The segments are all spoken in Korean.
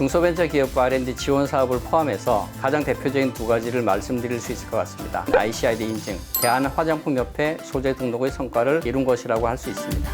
중소벤처기업부 R&D 지원 사업을 포함해서 가장 대표적인 두 가지를 말씀드릴 수 있을 것 같습니다. ICID 인증, 대한화장품협회 소재 등록의 성과를 이룬 것이라고 할 수 있습니다.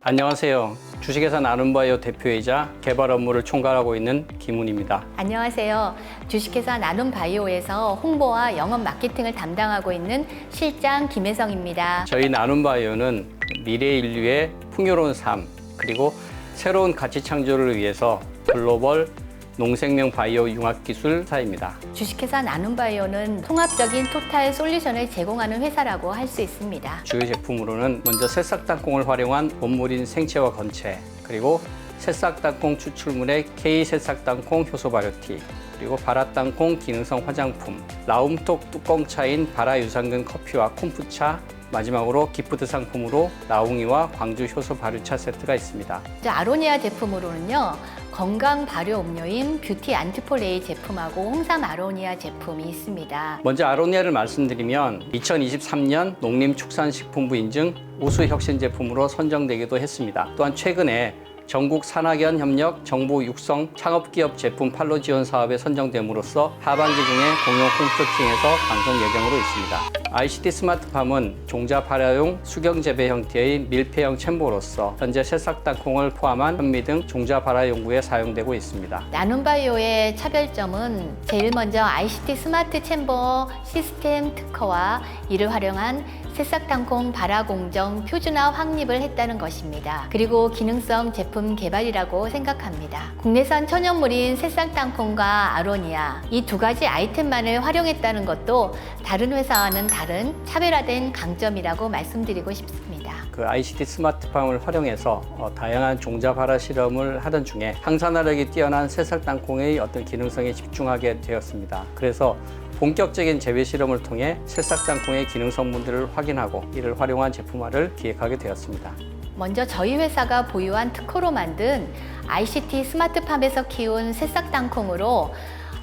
안녕하세요. 주식회사 나눔바이오 대표이자 개발 업무를 총괄하고 있는 김훈입니다. 안녕하세요. 주식회사 나눔바이오에서 홍보와 영업 마케팅을 담당하고 있는 실장 김혜성입니다. 저희 나눔바이오는 미래 인류의 풍요로운 삶 그리고 새로운 가치 창조를 위해서 글로벌 농생명 바이오 융합 기술사입니다. 주식회사 나눔바이오는 통합적인 토탈 솔루션을 제공하는 회사라고 할 수 있습니다. 주요 제품으로는 먼저 새싹 땅콩을 활용한 원물인 생채와 건채 그리고 새싹 땅콩 추출물의 K 새싹 땅콩 효소 발효티 그리고 바라 땅콩 기능성 화장품 라움톡 뚜껑 차인 바라 유산균 커피와 콤푸차 마지막으로 기프트 상품으로 라웅이와 광주 효소 발효차 세트가 있습니다. 이제 아로니아 제품으로는요. 건강 발효 음료인 뷰티 안티폴레이 제품하고 홍삼 아로니아 제품이 있습니다. 먼저 아로니아를 말씀드리면 2023년 농림축산식품부 인증 우수 혁신 제품으로 선정되기도 했습니다. 또한 최근에 전국 산학연 협력 정보 육성 창업기업 제품 판로 지원 사업에 선정됨으로써 하반기 중에 공용 홈쇼팅에서 방송 예정으로 있습니다. ICT 스마트팜은 종자 발효용 수경 재배 형태의 밀폐형 챔버로서 현재 새싹 땅콩을 포함한 현미 등 종자 발효 연구에 사용되고 있습니다. 나눔바이오의 차별점은 제일 먼저 ICT 스마트 챔버 시스템 특허와 이를 활용한 새싹 땅콩 발화 공정 표준화 확립을 했다는 것입니다. 그리고 기능성 제품 개발이라고 생각합니다. 국내산 천연물인 새싹 땅콩과 아로니아 이 두 가지 아이템만을 활용했다는 것도 다른 회사와는 다른 차별화된 강점이라고 말씀드리고 싶습니다. 그 ICT 스마트팜을 활용해서 어, 다양한 종자 발화 실험을 하던 중에 항산화력이 뛰어난 새싹 땅콩의 어떤 기능성에 집중하게 되었습니다. 그래서 본격적인 재배 실험을 통해 새싹 땅콩의 기능 성분들을 확 인하고 이를 활용한 제품화를 기획하게 되었습니다. 먼저 저희 회사가 보유한 특허로 만든 ICT 스마트팜에서 키운 새싹 땅콩으로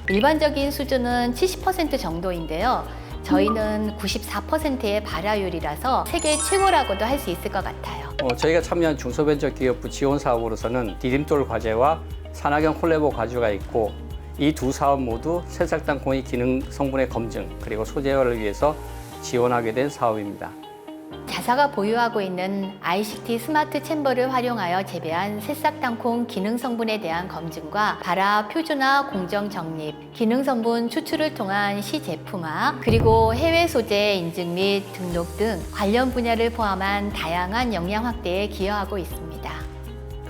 일반적인 수준은 70% 정도인데요. 저희는 94%의 발화율이라서 세계 최고라고도 할 수 있을 것 같아요. 어, 저희가 참여한 중소벤처기업부 지원 사업으로서는 디딤돌 과제와 산학연 콜레보 과제가 있고 이 두 사업 모두 새싹 땅콩의 기능 성분의 검증 그리고 소재화를 위해서 지원하게 된 사업입니다. 자사가 보유하고 있는 ICT 스마트 챔버를 활용하여 재배한 새싹 땅콩 기능 성분에 대한 검증과 발화 표준화 공정 정립, 기능 성분 추출을 통한 시제품화, 그리고 해외 소재 인증 및 등록 등 관련 분야를 포함한 다양한 역량 확대에 기여하고 있습니다.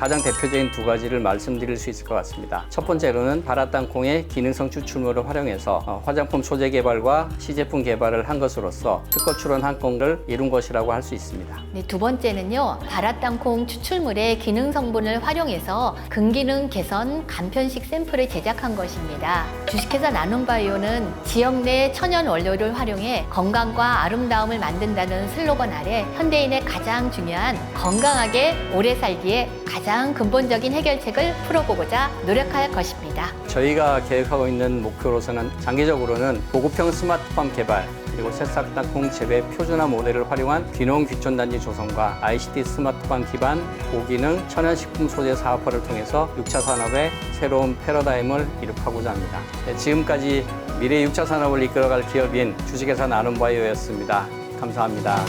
가장 대표적인 두 가지를 말씀드릴 수 있을 것 같습니다. 첫 번째로는 바라 땅콩의 기능성 추출물을 활용해서 어, 화장품 소재 개발과 시제품 개발을 한 것으로서 특허 출원 한 건을 이룬 것이라고 할 수 있습니다. 네, 두 번째는요, 바라 땅콩 추출물의 기능 성분을 활용해서 근기능 개선 간편식 샘플을 제작한 것입니다. 주식회사 나눔바이오는 지역 내 천연 원료를 활용해 건강과 아름다움을 만든다는 슬로건 아래 현대인의 가장 중요한 건강하게 오래 살기에 가장 근본적인 해결책을 풀어보고자 노력할 것입니다. 저희가 계획하고 있는 목표로서는 장기적으로는 보급형 스마트팜 개발 그리고 새싹 땅콩 재배 표준화 모델을 활용한 귀농 귀촌단지 조성과 ICT 스마트팜 기반 고기능 천연식품 소재 사업화를 통해서 6차 산업의 새로운 패러다임을 이룩하고자 합니다. 네, 지금까지 미래 6차 산업을 이끌어갈 기업인 주식회사 나눔바이오였습니다. 감사합니다.